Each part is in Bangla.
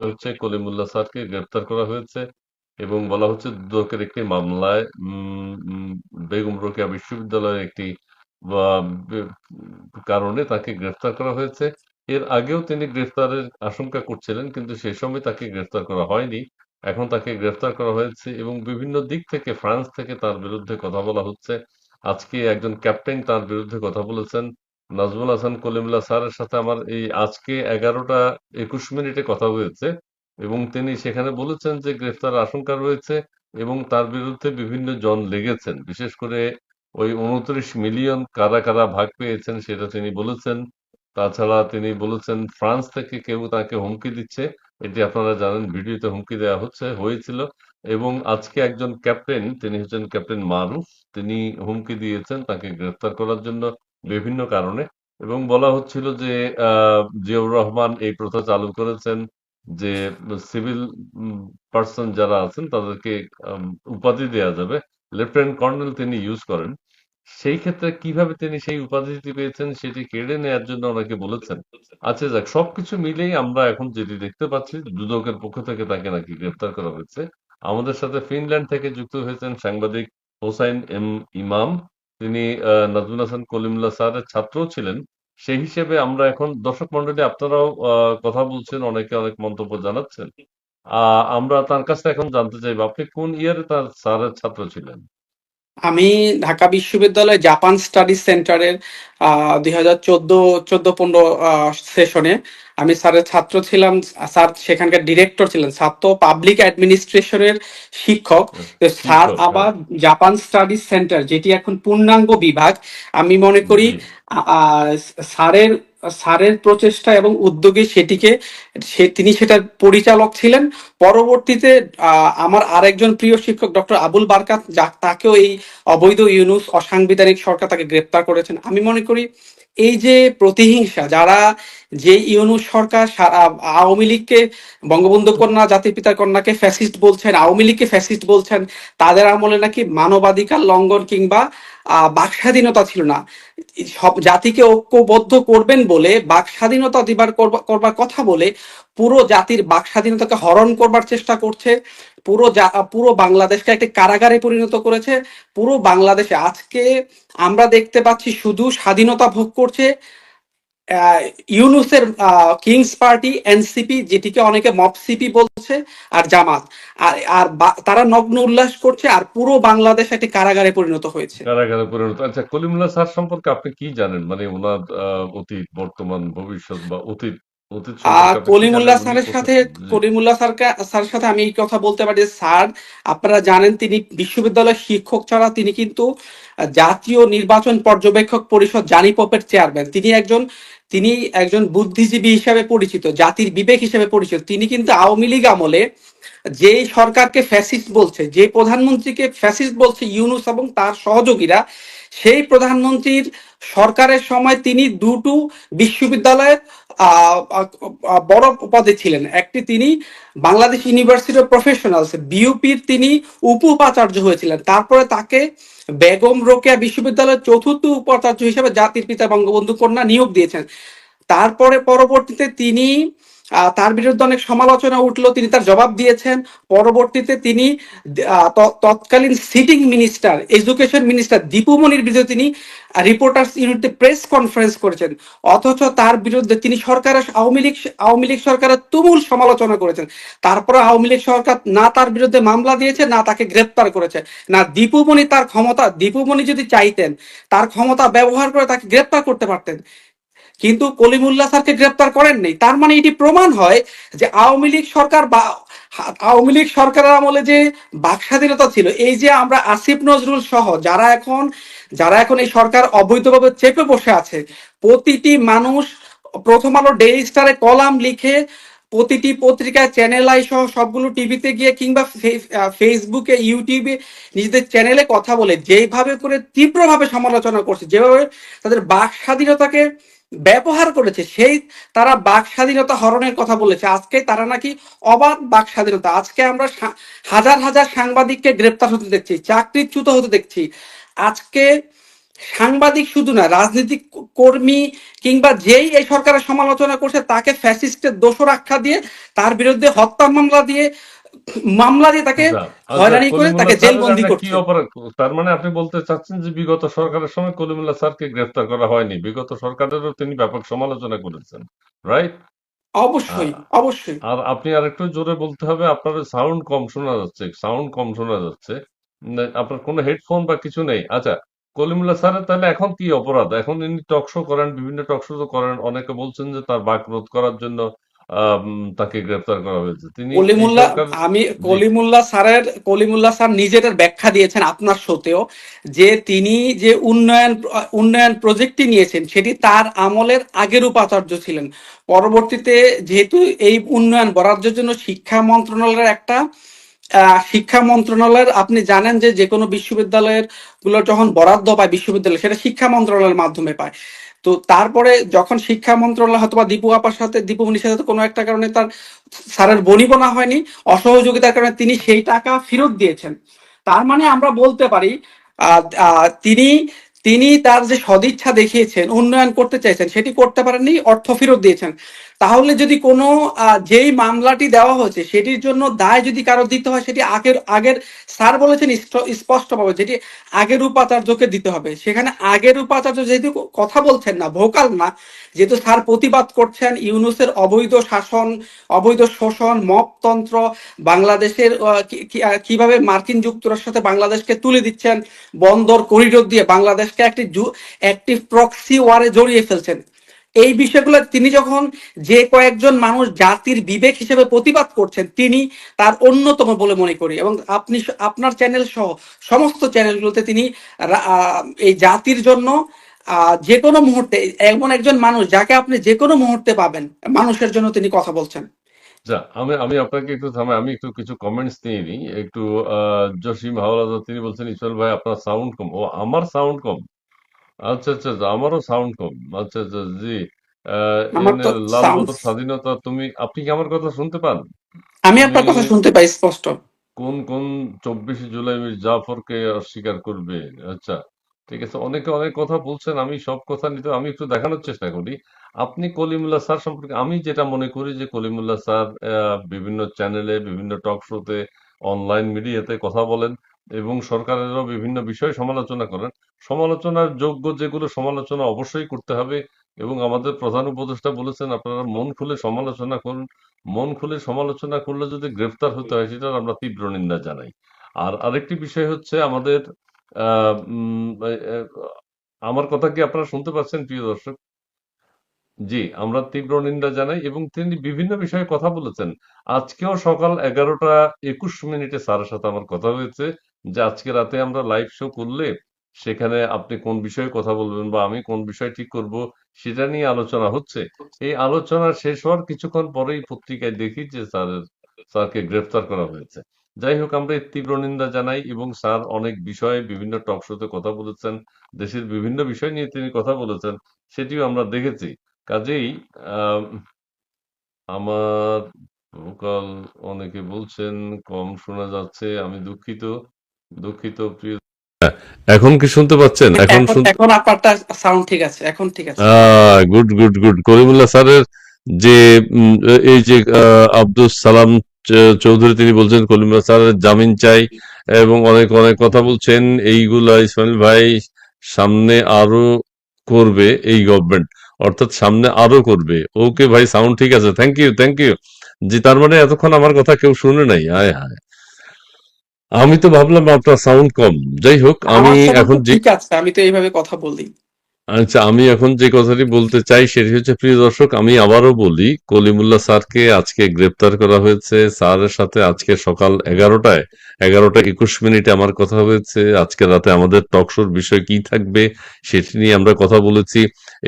হচ্ছে কলিমুল্লাহ স্যারকে গ্রেফতার করা হয়েছে এবং বলা হচ্ছে দুদকের একটি মামলায় বেগম রোকেয়া বিশ্ববিদ্যালয়ের একটি কারণে তাকে গ্রেফতার করা হয়েছে। এর আগেও তিনি গ্রেফতারের আশঙ্কা করছিলেন, কিন্তু সে সময় তাকে গ্রেফতার করা হয়নি। এখন তাকে গ্রেফতার করা হয়েছে এবং বিভিন্ন দিক থেকে, ফ্রান্স থেকে তার বিরুদ্ধে কথা বলা হচ্ছে। আজকে একজন ক্যাপ্টেন তার বিরুদ্ধে কথা বলেছেন। নাজমুল হাসান কলিমুল্লাহ স্যারের সাথে আমার এই আজকে এগারোটা একুশ মিনিটে কথা হয়েছে এবং তিনি সেখানে বলেছেন যে গ্রেফতার আশঙ্কা রয়েছে এবং তার বিরুদ্ধে বিভিন্ন জন লেগেছেন। বিশেষ করে ওই উনত্রিশ মিলিয়ন কারা কারা ভাগ পেয়েছেন সেটা তিনি বলেছেন। তাছাড়া তিনি বলেছেন, ফ্রান্স থেকে কেউ তাকে হুমকি দিচ্ছে, এটি আপনারা জানেন, ভিডিওতে হুমকি দেওয়া হচ্ছে, হয়েছিল। এবং আজকে একজন ক্যাপ্টেন, তিনি হচ্ছেন ক্যাপ্টেন মারুফ, তিনি হুমকি দিয়েছেন তাকে গ্রেফতার করার জন্য। বিভিন্ন কারণে। এবং বলা হচ্ছিল যে জিয়াউর রহমান এই প্রথা চালু করেছেন যে, সিভিল পার্সন যারা আছেন তাদেরকে উপাধি দেওয়া যাবে। লেফটেন্যান্ট কর্নেল তিনি ইউজ করেন। সেই ক্ষেত্রে কীভাবে তিনি সেই উপাধিটি পেয়েছেন সেটি কেড়ে নেয়ার জন্য ওনাকে বলেছেন। আচ্ছা যাক, সবকিছু মিলেই আমরা এখন যেটি দেখতে পাচ্ছি, দুদকের পক্ষ থেকে তাকে নাকি গ্রেফতার করা হয়েছে। আমাদের সাথে ফিনল্যান্ড থেকে যুক্ত হয়েছেন সাংবাদিক হোসাইন এম ইমাম। তিনি নাজমুল হাসান কলিমুল্লাহ স্যারের ছাত্রও ছিলেন, সেই হিসেবে আমরা এখন দর্শক মন্ডলী আপনারাও কথা বলছেন, অনেকে অনেক মন্তব্য জানাচ্ছেন। আমরা তার কাছ এখন জানতে চাইব, আপনি কোন ইয়ারে তার স্যারের ছাত্র ছিলেন? আমি ঢাকা বিশ্ববিদ্যালয় জাপান স্টাডি সেন্টারের দুই হাজার চোদ্দ চোদ্দ, পনেরো সেশনে আমি স্যারের ছাত্র ছিলাম স্যার সেখানকার ডিরেক্টর ছিলেন তো পাবলিক অ্যাডমিনিস্ট্রেশনের শিক্ষক। স্যার হ্যাঁ। আবার জাপান স্টাডি সেন্টার যেটি এখন পূর্ণাঙ্গ বিভাগ আমি মনে করি স্যারের স্যারের প্রচেষ্টা এবং উদ্যোগে সেটিকে সে তিনি সেটার পরিচালক ছিলেন। পরবর্তীতে আহ, আমার আরেকজন প্রিয় শিক্ষক ডক্টর আবুল বারকাত যা তাকেও এই অবৈধ ইউনুস অসাংবিধানিক সরকার তাকে গ্রেপ্তার করেছেন। আমি মনে করি এই যে প্রতিহিংসা, যারা যে ইউনুস সরকার আওয়ামী লীগকে, বঙ্গবন্ধু কন্যা, জাতির পিতার কন্যাকে ফ্যাসিস্ট বলছেন, আওয়ামী লীগকে ফ্যাসিস্ট বলছেন, তাদের আমলে নাকি মানবাধিকার লঙ্ঘন কিংবা বাক স্বাধীনতা ছিল না। সব জাতিকে ঐক্যবদ্ধ করবেন বলে বাক স্বাধীনতা দিবার করবা- করবার কথা বলে, পুরো জাতির বাক স্বাধীনতাকে হরণ করবার চেষ্টা করছে। পুরো পুরো বাংলাদেশকে একটি কারাগারে পরিণত করেছে। পুরো বাংলাদেশে আজকে আমরা দেখতে পাচ্ছি শুধু স্বাধীনতা ভোগ করছে ইউনুসের কিংস পার্টি, এনসিপি, যেটিকে অনেকে মপসিপি বলছে, আর জামাত। আর আর তারা নগ্ন উল্লাস করছে, আর পুরো বাংলাদেশ একটি কারাগারে পরিণত হয়েছে। কারাগারে পরিণত আচ্ছা কলিমুল্লাহ স্যার সম্পর্কে আপনি কি জানেন? মানে ওনার অতীত, বর্তমান, ভবিষ্যৎ বা অতীত কি কলিমুল্লাহ স্যারের সাথে কলিমুল্লাহ স্যারকে স্যারের সাথে আমি এই কথা বলতে পারি স্যার আপনারা জানেন তিনি বিশ্ববিদ্যালয়ের শিক্ষক ছাড়া তিনি কিন্তু জাতীয় নির্বাচন পর্যবেক্ষক পরিষদ জানি পপের চেয়ারম্যান। তিনি একজন তিনি একজন বুদ্ধিজীবী হিসেবে পরিচিত জাতির বিবেক হিসেবে পরিচিত। তিনি কিন্তু আওয়ামী লীগ আমলে যেই সরকারকে ফ্যাসিস্ট বলছে যে প্রধানমন্ত্রীকে ফ্যাসিস্ট বলছে ইউনুস এবং তার সহযোগীরা সেই প্রধানমন্ত্রীর সরকারের সময় তিনি দুটো বিশ্ববিদ্যালয়ের বড় পদে ছিলেন। একটি তিনি বাংলাদেশ ইউনিভার্সিটি অফ প্রফেশনালস বিউপির তিনি উপ উপাচার্য হয়েছিলেন। তারপরে তাকে বেগম রোকেয়া বিশ্ববিদ্যালয়ের চতুর্থ উপাচার্য হিসেবে জাতির পিতা বঙ্গবন্ধু কন্যা নিয়োগ দিয়েছেন। তারপরে পরবর্তীতে তিনি তার বিরুদ্ধে অনেক সমালোচনা উঠল, তিনি তার জবাব দিয়েছেন। পরবর্তীতে তিনি তৎকালীন সিটিং মিনিস্টার এডুকেশন মিনিস্টার দীপুমণির বিরুদ্ধে তিনি রিপোর্টার্স ইউনিটে প্রেস কনফারেন্স করেছেন। অথচ তার বিরুদ্ধে তিনি সরকারের আওয়ামী লীগ আওয়ামী লীগ সরকারের তুমুল সমালোচনা করেছেন। তারপরে আওয়ামী লীগ সরকার না তার বিরুদ্ধে মামলা দিয়েছে, না তাকে গ্রেপ্তার করেছে। না দীপুমণি তার ক্ষমতা দীপুমণি যদি চাইতেন, তার ক্ষমতা ব্যবহার করে তাকে গ্রেপ্তার করতে পারতেন। কিন্তু কলিমুল্লাহ স্যারকে গ্রেপ্তার করেন করেননি তার মানে এটি প্রমাণ হয় যে আওয়ামী লীগ সরকার বা আওয়ামী লীগ সরকারের আমলে যে বাক স্বাধীনতা ছিল, এই যে আমরা আসিফ নজরুল সহ যারা এখন যারা এখন এই সরকার অবৈধভাবে চেপে বসে আছে, প্রতিটি মানুষ প্রথম আলো ডেইলি স্টারে কলাম লিখে প্রতিটি পত্রিকায় চ্যানেল আই সহ সবগুলো টিভিতে গিয়ে কিংবা ফেসবুকে ইউটিউবে নিজেদের চ্যানেলে কথা বলে যেভাবে করে তীব্রভাবে সমালোচনা করছে, যেভাবে তাদের বাক স্বাধীনতাকে ব্যবহার করেছে, সেই তারা বাক স্বাধীনতা হরণের কথা বলেছে। আজকে তারা নাকি অবাধ বাক স্বাধীনতা। আজকে আমরা হাজার হাজার সাংবাদিককে গ্রেপ্তার হতে দেখছি, চাকরিচ্যুত হতে দেখছি। আজকে সাংবাদিক শুধু না, রাজনৈতিক কর্মী কিংবা যেই এই সরকারের সমালোচনা করছে, তাকে ফ্যাসিস্টের দোষর আখ্যা দিয়ে তার বিরুদ্ধে হত্যা মামলা দিয়ে মামলা দিয়ে তাকে আচ্ছা আচ্ছা হয়রানি করে তাকে জেলবন্দি করছে। অপরাধ? তার মানে আপনি বলতে চাচ্ছেন যে বিগত সরকারের সময় কলিমুল্লাহ স্যারকে গ্রেফতার করা হয়নি। বিগত সরকারেরও তিনি ব্যাপক সমালোচনা করেছেন রাইট অবশ্যই অবশ্যই। আর আপনি আরেকটু জোরে বলতে হবে আপনার সাউন্ড কম শোনা যাচ্ছে সাউন্ড কম শোনা যাচ্ছে। আপনার কোনো হেডফোন বা কিছু নেই। আচ্ছা কলিমুল্লাহ স্যারের তাহলে এখন কি অপরাধ? এখন ইনি টক শো করেন বিভিন্ন টক শো করেন অনেকে বলছেন যে তার বাক রোধ করার জন্য তাকে গ্রেফতার করা হয়েছে। তিনি কলিমুল্লাহ আমি কলিমুল্লাহ স্যারের কলিমুল্লাহ স্যার নিজের ব্যাখ্যা দিয়েছেন আপনার শোতেও যে তিনি যে উন্নয়ন উন্নয়ন প্রজেক্টটি নিয়েছেন সেটি তার আমলের আগের উপাচার্য ছিলেন। পরবর্তীতে যেহেতু এই উন্নয়ন বরাদ্দের জন্য শিক্ষা মন্ত্রণালয়ের একটা আহ, শিক্ষা মন্ত্রণালয়ের আপনি জানেন যে যে কোনো বিশ্ববিদ্যালয়েরগুলো যখন বরাদ্দ পায় বিশ্ববিদ্যালয় সেটা শিক্ষা মন্ত্রণালয়ের মাধ্যমে পায়। তো তারপরে যখন শিক্ষা মন্ত্রণালয় হয়তো বা দীপু আপার সাথে, দীপু মনির সাথে কোনো একটা কারণে তার স্যারের বনিবনা হয়নি, অসহযোগিতার কারণে তিনি সেই টাকা ফেরত দিয়েছেন। তার মানে আমরা বলতে পারি তিনি তিনি তার যে সদিচ্ছা দেখিয়েছেন, উন্নয়ন করতে চাইছেন, সেটি করতে পারেননি, অর্থ ফেরত দিয়েছেন। তাহলে যদি কোনো যেই মামলাটি দেওয়া হয়েছে, সেটির জন্য দায় যদি কারও দিতে হয়, সেটি আগের আগের স্যার বলেছেন স্পষ্ট পাবে যেটি আগের উপাচার্যকে দিতে হবে। সেখানে আগের উপাচার্য যেহেতু কথা বলছেন না, ভোকাল না, যেহেতু স্যার প্রতিবাদ করছেন, ইউনুসের অবৈধ শাসন, অবৈধ শোষণ, মপতন্ত্র, বাংলাদেশের কীভাবে মার্কিন যুক্তরাষ্ট্রের সাথে বাংলাদেশকে তুলে দিচ্ছেন, বন্দর করিডোর দিয়ে বাংলাদেশকে একটি একটি প্রক্সি ওয়ারে জড়িয়ে ফেলছেন। এই বিষয়গুলো তিনি যখন যে কয়েকজন মানুষ জাতির বিবেক হিসেবে প্রতিবাদ করছেন, তিনি তার অন্যতম বলে মনে করি। এবং আপনি আপনার চ্যানেল সহ সমস্ত চ্যানেলগুলোতে তিনি এই জাতির জন্য যে কোনো মুহূর্তে, এমন একজন মানুষ যাকে আপনি যে কোনো মুহূর্তে পাবেন, মানুষের জন্য তিনি কথা বলছেন। যা, আমি আমি আপনাকে একটু থামাই আমি একটু কিছু কমেন্টস নিয়ে নিই। একটু জসিম হাওলাদার তিনি বলছেন ভাই, আপনার সাউন্ড কম। ও, আমার সাউন্ড কম। আচ্ছা আচ্ছা আচ্ছা, আমারও সাউন্ড কম। আচ্ছা আচ্ছা জি। আহ, আমার এন তো লাল সাউন্ড বদর স্বাধীনতা তুমি আপনি কি আমার কথা শুনতে পান? আমি তুমি আপনার কথা শুনতে পাই স্পষ্ট। কোন কোন চব্বিশে জুলাই মির জাফরকে অস্বীকার করবে? আচ্ছা ঠিক আছে অনেকে অনেক কথা বলছেন আমি সব কথা নিতে আমি একটু দেখানোর চেষ্টা করি। আপনি কলিমুল্লাহ স্যার সম্পর্কে আমি যেটা মনে করি যে কলিমুল্লাহ স্যার আহ, বিভিন্ন চ্যানেলে বিভিন্ন টক শোতে অনলাইন মিডিয়াতে কথা বলেন। এবং সরকারেরও বিভিন্ন বিষয় সমালোচনা করেন। সমালোচনার যোগ্য যেগুলো সমালোচনা অবশ্যই করতে হবে এবং আমাদের প্রধান উপদেষ্টা বলেছেন, আপনারা মন খুলে সমালোচনা করুন। মন খুলে সমালোচনা করলে যদি গ্রেফতার হতে হয়, সেটার আমরা তীব্র নিন্দা জানাই। আর আরেকটি বিষয় হচ্ছে আমাদের আমার কথা কি আপনারা শুনতে পাচ্ছেন, প্রিয় দর্শক? জি, আমরা তীব্র নিন্দা জানাই এবং তিনি বিভিন্ন বিষয়ে কথা বলেছেন। আজকেও সকাল এগারোটা একুশ মিনিটে স্যারের সাথে আমার কথা হয়েছে। যে আজকে রাতে আমরা লাইভ শো করলে সেখানে আপনি কোন বিষয়ে কথা বলবেন বা আমি কোন বিষয় ঠিক করব সেটা নিয়ে আলোচনা হচ্ছে। এই আলোচনা শেষ হওয়ার কিছুক্ষণ পরেই পত্রিকায় দেখি যে স্যারের স্যারকে গ্রেফতার করা হয়েছে। যাই হোক আমরা তীব্র নিন্দা জানাই এবং স্যার অনেক বিষয়ে বিভিন্ন টক শোতে কথা বলেছেন দেশের বিভিন্ন বিষয় নিয়ে তিনি কথা বলেছেন সেটিও আমরা দেখেছি। কাজেই আম, আমার ভোকাল অনেকে বলছেন কম শোনা যাচ্ছে আমি দুঃখিত। দুঃখিত প্রিয় এখন কি শুনতে পাচ্ছেন? এখন এখন এখন আপনারটা সাউন্ড ঠিক আছে এখন ঠিক আছে। গুড গুড গুড করিমুল্লাহ স্যারের যে এই যে আব্দুল সালাম চৌধুরী তিনি বলছেন কলিমুল্লাহ স্যারের জামিন চাই এবং অনেক অনেক কথা বলছেন। এইগুলা ইসমাইল ভাই সামনে আরও করবে এই গভর্নমেন্ট অর্থাৎ সামনে আরও করবে। ওকে ভাই সাউন্ড ঠিক আছে। থ্যাংক ইউ থ্যাংক ইউ জি তার মানে এতক্ষণ আমার কথা কেউ শুনে নাই। আয় হায়। আমি তো ভাবলাম আপনার সাউন্ড কম। যাই হোক আমি এখন যে ঠিক আছে আমি তো এইভাবে কথা বলি। আচ্ছা আমি এখন যে কথাটি বলতে চাই সেটি হচ্ছে প্রিয় দর্শক আমি আবারও বলি কলিমুল্লাহ স্যারকে আজকে গ্রেপ্তার করা হয়েছে। স্যারের সাথে আজকে সকাল এগারোটায় এগারোটা একুশ মিনিটে আমার কথা হয়েছে। আজকে রাতে আমাদের টকশোর বিষয় কি থাকবে সেটি নিয়ে আমরা কথা বলেছি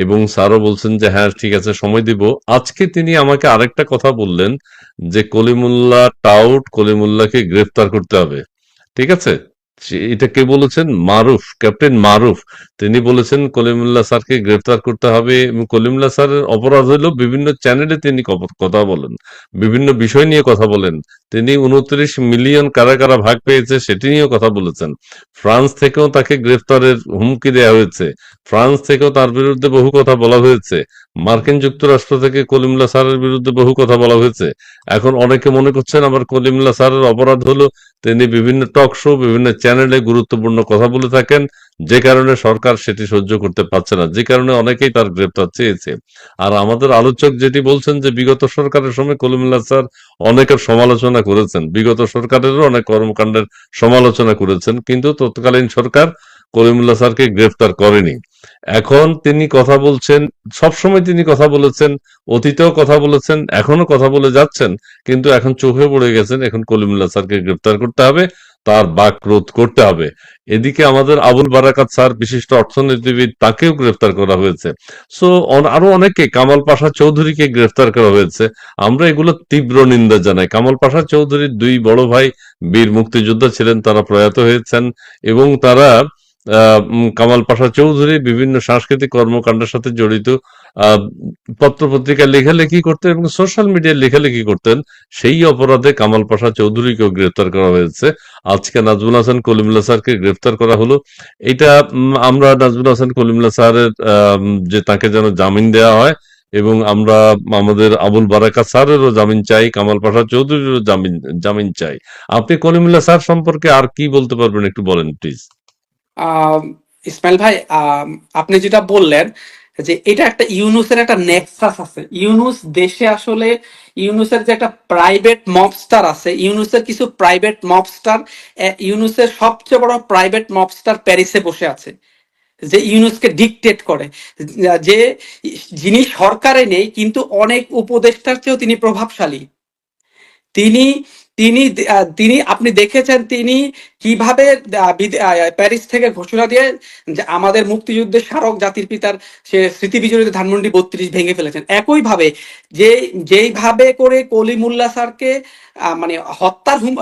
এবং স্যারও বলছেন যে হ্যাঁ ঠিক আছে সময় দিব। আজকে তিনি আমাকে আরেকটা কথা বললেন যে কলিমুল্লাহ টাউট কলিমুল্লাহকে গ্রেফতার করতে হবে। ঠিক আছে? এটা কে বলেছেন? মারুফ, ক্যাপ্টেন মারুফ। তিনি বলেছেন, কলিমুল্লাহ স্যারকে গ্রেফতার করতে হবে এবং কলিমুল্লাহ স্যারের অপরাধ হলো বিভিন্ন চ্যানেলে তিনি কথা বলেন, বিভিন্ন বিষয় নিয়ে কথা বলেন। তিনি উনত্রিশ মিলিয়ন কারা কারা ভাগ পেয়েছে, সেটি নিয়েও কথা বলেছেন। ফ্রান্স থেকেও তাকে গ্রেফতারের হুমকি দেওয়া হয়েছে। ফ্রান্স থেকেও তার বিরুদ্ধে বহু কথা বলা হয়েছে। মার্কিন যুক্তরাষ্ট্র থেকে কলিমুল্লাহ স্যারের বিরুদ্ধে বহু কথা বলা হয়েছে। এখন অনেকে মনে করছেন, আবার কলিমুল্লাহ স্যারের অপরাধ হলো, তিনি বিভিন্ন টক শো, বিভিন্ন চ্যানেলে গুরুত্বপূর্ণ কথা বলে থাকেন, যে কারণে সরকার সেটি সহ্য করতে পারছে না, যে কারণে অনেকেই তার গ্রেপ্তার চেয়েছে। আর আমাদের আলোচক যেটি বলছেন যে, বিগত সরকারের সময় কলিমুল্লাহ স্যার অনেকের সমালোচনা করেছেন, বিগত সরকারেরও অনেক কর্মকাণ্ডের সমালোচনা করেছেন, কিন্তু তৎকালীন সরকার কলিমুল্লাহ স্যারকে গ্রেফতার করেনি। এখন তিনি কথা বলছেন, সবসময় তিনি কথা বলেছেন, অতীতেও কথা বলেছেন এখনও কথা বলে যাচ্ছেন, কিন্তু এখন চোখে পড়ে গেছেন, এখন কলিমুল্লাহ স্যারকে গ্রেফতার করতে হবে। তার বাক রোধ করতে হবে। এদিকে আমাদের আবুল বারাকাত স্যার, বিশিষ্ট অর্থনীতিবিদ, তাকেও গ্রেফতার করা হয়েছে। সো আরও অনেকে কামাল পাশা চৌধুরীকে গ্রেফতার করা হয়েছে। আমরা এগুলো তীব্র নিন্দা জানাই। কামাল পাশা চৌধুরীর দুই বড় ভাই বীর মুক্তিযোদ্ধা ছিলেন, তারা প্রয়াত হয়েছেন এবং তারা কামাল পাশা চৌধুরী বিভিন্ন সাংস্কৃতিক কর্মকাণ্ডের সাথে জড়িত। আহ, পত্রপত্রিকায় লেখালেখি করতেন এবং সোশ্যাল মিডিয়ায় লেখালেখি করতেন। সেই অপরাধে কামাল পাশা চৌধুরীকেও গ্রেফতার করা হয়েছে। আজকে নাজমুল হাসান কলিমুল্লাহ স্যারকে গ্রেফতার করা হলো। এটা আমরা নাজমুল হাসান কলিমুল্লাহ স্যারের যে তাকে যেন জামিন দেওয়া হয় এবং আমরা আমাদের আবুল বারাকা স্যারেরও জামিন চাই কামাল পাশা চৌধুরীরও জামিন জামিন চাই। আপনি কলিমুল্লাহ স্যার সম্পর্কে আর কি বলতে পারবেন একটু বলেন প্লিজ ইসমাইল ভাই আপনি যেটা বললেন যে এটা একটা ইউনুসের একটা নেক্সাস আছে। ইউনুস দেশে আসলে ইউনুসের যে একটা প্রাইভেট মবস্টার আছে, ইউনুসের কিছু প্রাইভেট মবস্টার ইউনুসের সবচেয়ে বড় প্রাইভেট মবস্টার প্যারিসে বসে আছে, যে ইউনুসকে ডিকটেট করে। যে যিনি সরকারে নেই, কিন্তু অনেক উপদেষ্টার চেয়েও তিনি প্রভাবশালী। তিনি তিনি তিনি, আপনি দেখেছেন তিনি কীভাবে প্যারিস থেকে ঘোষণা দিয়ে যে আমাদের মুক্তিযুদ্ধের স্মারক জাতির পিতার সে স্মৃতি বিজড়িত ধানমন্ডি বত্রিশ ভেঙে ফেলেছেন। একইভাবে যে, যেইভাবে করে কলিমুল্লাহ স্যারকে মানে হত্যার হুম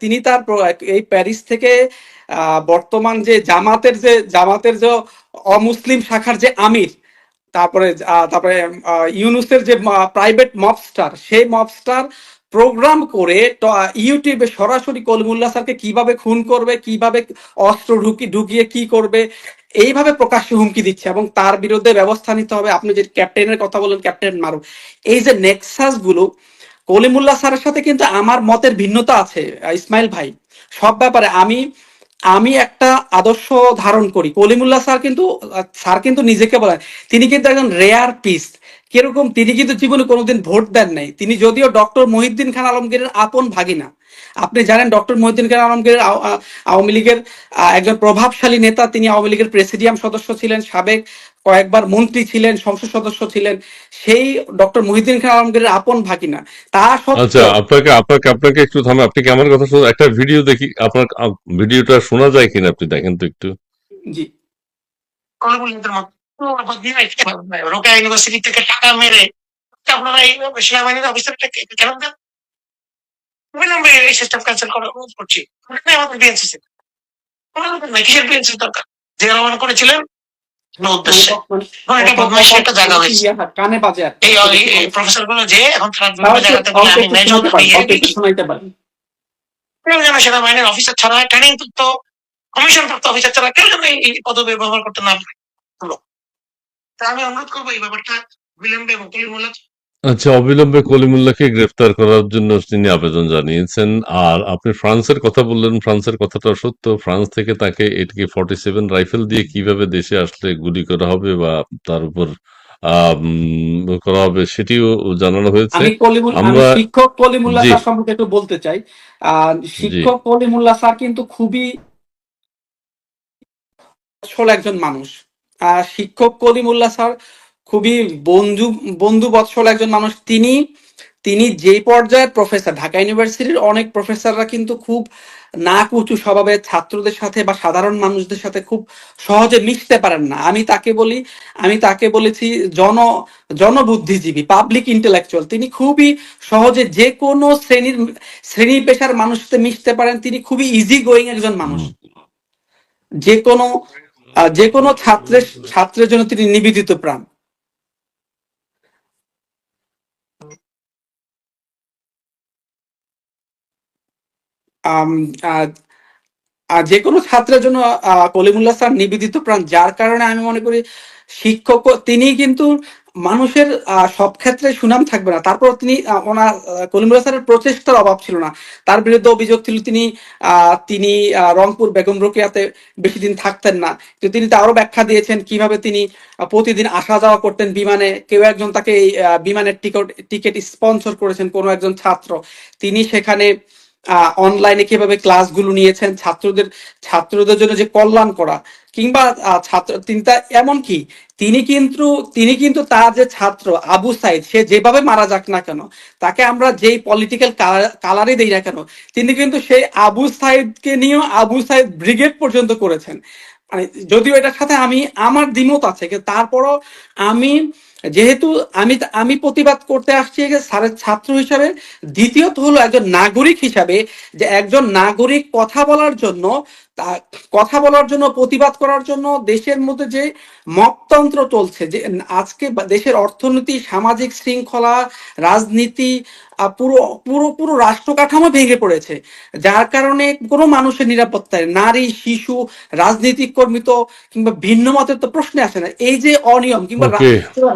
তিনি তার এই প্যারিস থেকে বর্তমান যে জামাতের যে জামাতের যে অমুসলিম শাখার যে আমির, তারপরে তারপরে ইউনুসের যে প্রাইভেট মবস্টার সেই মবস্টার প্রোগ্রাম করে ইউটিউবে সরাসরি কলিমুল্লাহ স্যারকে কীভাবে খুন করবে, কীভাবে অস্ত্র ঢুকি ঢুকিয়ে কি করবে, এইভাবে প্রকাশ্যে হুমকি দিচ্ছে এবং তার বিরুদ্ধে ব্যবস্থা নিতে হবে। আপনি যে ক্যাপ্টেনের কথা বলেন ক্যাপ্টেন মারু, এই যে নেক্সাসগুলো কলিমুল্লাহ স্যারের সাথে কিন্তু আমার মতের ভিন্নতা আছে ইসমাইল ভাই। সব ব্যাপারে আমি আমি একটা আদর্শ ধারণ করি। কলিমুল্লাহ স্যার কিন্তু স্যার কিন্তু নিজেকে বলেন, তিনি কিন্তু একজন রেয়ার পিস কীরকম? তিনি কিন্তু জীবনে কোনোদিন ভোট দেন নাই। তিনি যদিও ডক্টর মহিউদ্দিন খান আলমগীরের আপন ভাগিনা। আপনি জানেন ডক্টর মহিউদ্দিন খান আলমগীর আওয়ামী লীগের আহ, একজন প্রভাবশালী নেতা। তিনি আওয়ামী লীগের প্রেসিডিয়াম সদস্য ছিলেন সাবেক কয়েকবার মন্ত্রী ছিলেন সংসদ সদস্য ছিলেন। সেই ডক্টর মহিউদ্দিন খান আলমগীরের আপন ভাগিনা। তা আচ্ছা আপনাকে আপনাকে আপনাকে একটু থামে আপনি কি আমার কথা শুনুন একটা ভিডিও দেখি আপনার ভিডিওটা শোনা যায় কিনা আপনি দেখেন তো একটু। জি। টাকা মেরে আপনারা এই সেনাবাহিনীর কেন এই সিস্টেম ক্যান্সেল করা যে মানে মানে ইয়ে হয়, অফিসার ছাড়া ট্রেনিং প্রাপ্ত কমিশন প্রাপ্ত অফিসার ছাড়া কেউ যেন এই পদবি ব্যবহার করতে না পারে। তা আমি অনুরোধ করব এই ব্যাপারটা বিলম্বে এবং তুলিমূলক আচ্ছা অবিলম্বে কলিমুল্লাহকে গ্রেফতার করার জন্য তিনি আবেদন জানিয়েছেন। আর আপনি ফ্রান্সের কথা বললেন ফ্রান্সের কথাটা সত্য। ফ্রান্স থেকে তাকে এটিকে ফর্টি সেভেন রাইফেল দিয়ে কীভাবে দেশে আসলে গুলি করা হবে বা তার উপর করা হবে সেটিও জানানো হয়েছে। আমরা- শিক্ষক কলিমুল্লাহ স্যার সম্পর্কে একটু বলতে চাই। শিক্ষক কলিমুল্লাহ স্যার কিন্তু খুবই একজন মানুষ। শিক্ষক কলিমুল্লাহ স্যার খুবই বন্ধু বন্ধু বৎসল একজন মানুষ। তিনি তিনি যে পর্যায়ের প্রফেসর ঢাকা ইউনিভার্সিটির অনেক প্রফেসররা কিন্তু খুব নাক উঁচু স্বভাবের ছাত্রদের সাথে বা সাধারণ মানুষদের সাথে খুব সহজে মিশতে পারেন না। আমি তাকে বলি আমি তাকে বলেছি জন জনবুদ্ধিজীবী পাবলিক ইন্টেলেকচুয়াল তিনি খুবই সহজে যে কোনো শ্রেণির শ্রেণি পেশার মানুষের সাথে মিশতে পারেন। তিনি খুবই ইজি গোয়িং একজন মানুষ। যে কোনো যে কোনো ছাত্রের ছাত্রের জন্য তিনি নিবেদিত প্রাণ। যে কোনো ছাত্রের জন্য কলিমুল্লাহ স্যার নিবেদিত প্রাণ। যার কারণে আমি মনে করি শিক্ষক, তিনি কিন্তু মানুষের সব ক্ষেত্রে সুনাম থাকবে না। তারপর তিনি ওনার আহ, কলিমুল্লাহ স্যারের প্রচেষ্টার অভাব ছিল না। তার বিরুদ্ধে অভিযোগ ছিল তিনি তিনি রংপুর বেগম রোকেয়াতে বেশি দিন থাকতেন না। তো তিনি তা আরও ব্যাখ্যা দিয়েছেন কীভাবে তিনি প্রতিদিন আসা যাওয়া করতেন বিমানে। কেউ একজন তাকে এই বিমানের টিকিট টিকিট স্পন্সর করেছেন কোনো একজন ছাত্র। তিনি সেখানে অনলাইনে কীভাবে ক্লাসগুলো নিয়েছেন ছাত্রদের ছাত্রদের জন্য যে কল্যাণ করা কিংবা ছাত্র, তিনি তা এমন কি তিনি কিন্তু তিনি কিন্তু তার যে ছাত্র আবু সাইদ, সে যেভাবে মারা যাক না কেন, তাকে আমরা যেই পলিটিক্যাল কালারই দেই না কেন, তিনি কিন্তু সেই আবু সাইদকে নিয়েও আবু সাইদ ব্রিগেড পর্যন্ত করেছেন। মানে যদিও এটার সাথে আমি, আমার দ্বিমত আছে, কিন্তু তারপরও আমি যেহেতু আমি আমি প্রতিবাদ করতে আসছি স্যারের ছাত্র হিসাবে, দ্বিতীয়ত হলো একজন নাগরিক হিসাবে যে একজন নাগরিক কথা বলার জন্য তা- কথা বলার জন্য, প্রতিবাদ করার জন্য দেশের মধ্যে যে মতন্ত্র চলছে, যে আজকে দেশের অর্থনীতি, সামাজিক শৃঙ্খলা, রাজনীতি পুরো পুরো পুরো রাষ্ট্র কাঠামো ভেঙে পড়েছে। যার কারণে কোনো মানুষের নিরাপত্তা নেই। নারী শিশু রাজনৈতিক কর্মী তো কিংবা ভিন্ন মতের তো প্রশ্নে আসে না। এই যে অনিয়ম কিংবা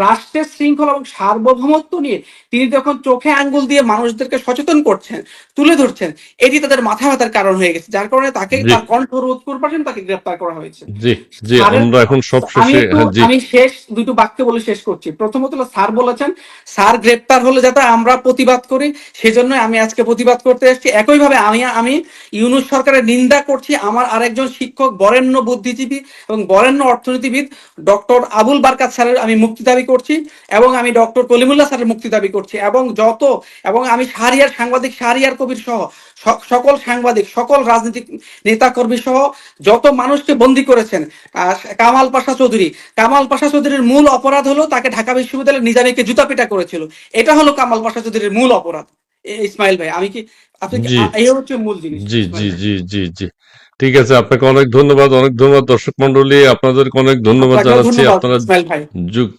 রাষ্ট্রের শৃঙ্খলা এবং সার্বভৌমত্ব নিয়ে তিনি যখন চোখে আঙ্গুল দিয়ে মানুষদেরকে সচেতন করছেন তুলে ধরছেন এটি তাদের মাথা ব্যথার কারণ হয়ে গেছে যার কারণে তাকে। তার কণ্ঠ রোধ করবার তাকে গ্রেপ্তার করা হয়েছে। আমরা এখন সব আমি শেষে একটু হ্যাঁ, আমি শেষ দুটো বাক্য বলে শেষ করছি। প্রথমত স্যার বলেছেন স্যার গ্রেপ্তার হলে যাতে আমরা প্রতিবাদ করি সেজন্য আমি আজকে প্রতিবাদ করতে এসেছি। একইভাবে আমি আমি ইউনুস সরকারের নিন্দা করছি আমার আরেকজন শিক্ষক বরেণ্য বুদ্ধিজীবী এবং বরেণ্য অর্থনীতিবিদ ডক্টর আবুল বারকাত স্যারের আমি মুক্তি দাবি করছি এবং আমি ডক্টর কলিমুল্লাহ স্যারের মুক্তি দাবি করছি এবং যত, এবং আমি সারিয়ার সাংবাদিক শাহরিয়ার কবির সহ সকল সাংবাদিক সকল রাজনৈতিক নেতাকর্মী সহ যত মানুষকে বন্দী করেছেন কামাল পাশা চৌধুরী কামাল পাশা চৌধুরীর মূল অপরাধ হলো তাকে ঢাকা বিশ্ববিদ্যালয়ের নিজামীকে জুতা পিটা করেছিল। এটা হলো কামাল পাশা চৌধুরীর মূল অপরাধ। ইসমাইল ভাই আমি কি আপনি এই হচ্ছে মূল জিনিস জি জি জি জি জি। ঠিক আছে আপনাকে অনেক ধন্যবাদ অনেক ধন্যবাদ দর্শক মন্ডলী আপনাদেরকে অনেক ধন্যবাদ জানাচ্ছি। আপনারা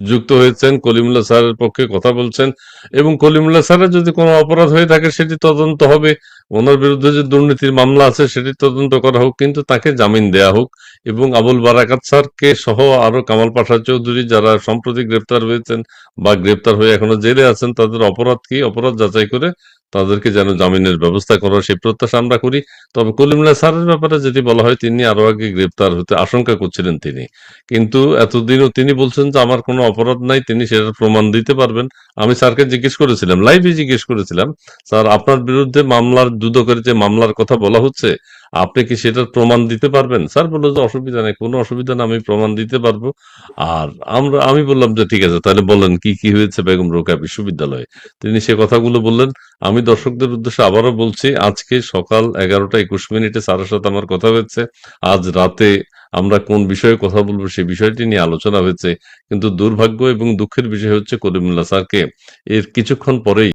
যুক্ত হয়েছেন কলিমুল্লাহ স্যারের পক্ষে কথা বলছেন। এবং কলিমুল্লাহ স্যারের যদি কোনো অপরাধ হয়ে থাকে সেটি তদন্ত হবে। ওনার বিরুদ্ধে যে দুর্নীতির মামলা আছে সেটি তদন্ত করা হোক কিন্তু তাকে জামিন দেয়া হোক। এবং আবুল বারাকাত স্যারকে সহ আরও কামাল পাশা চৌধুরী যারা সম্প্রতি গ্রেপ্তার হয়েছেন বা গ্রেপ্তার হয়ে এখনও জেলে আছেন তাদের অপরাধ কি? অপরাধ যাচাই করে তাদেরকে যেন জামিনের ব্যবস্থা করার সেই প্রত্যাশা আমরা করি। তবে কলিমুল্লাহ স্যারের ব্যাপারে যেটি বলা হয়, তিনি আরও আগে গ্রেপ্তার হতে আশঙ্কা করছিলেন তিনি। কিন্তু এতদিনও তিনি বলছেন যে, আমার কোনো অপরাধ নাই, তিনি সেটার প্রমাণ দিতে পারবেন। আমি স্যারকে জিজ্ঞেস করেছিলাম, লাইভে জিজ্ঞেস করেছিলাম, স্যার, আপনার বিরুদ্ধে মামলার, দুদকের যে মামলার কথা বলা হচ্ছে আপনি কি সেটার প্রমাণ দিতে পারবেন? স্যার বলল যে অসুবিধা নেই, কোনো অসুবিধা না আমি প্রমাণ দিতে পারব। আর আমরা, আমি বললাম যে ঠিক আছে, তাহলে বলেন কি কি হয়েছে বেগম রোকা বিশ্ববিদ্যালয়ে? তিনি সে কথাগুলো বললেন। আমি দর্শকদের উদ্দেশ্যে আবারও বলছি, আজকে সকাল এগারোটা একুশ মিনিটে স্যারের সাথে আমার কথা হয়েছে। আজ রাতে আমরা কোন বিষয়ে কথা বলব সেই বিষয়টি নিয়ে আলোচনা হয়েছে। কিন্তু দুর্ভাগ্য এবং দুঃখের বিষয় হচ্ছে করিমুল্লাহ স্যারকে। এর কিছুক্ষণ পরেই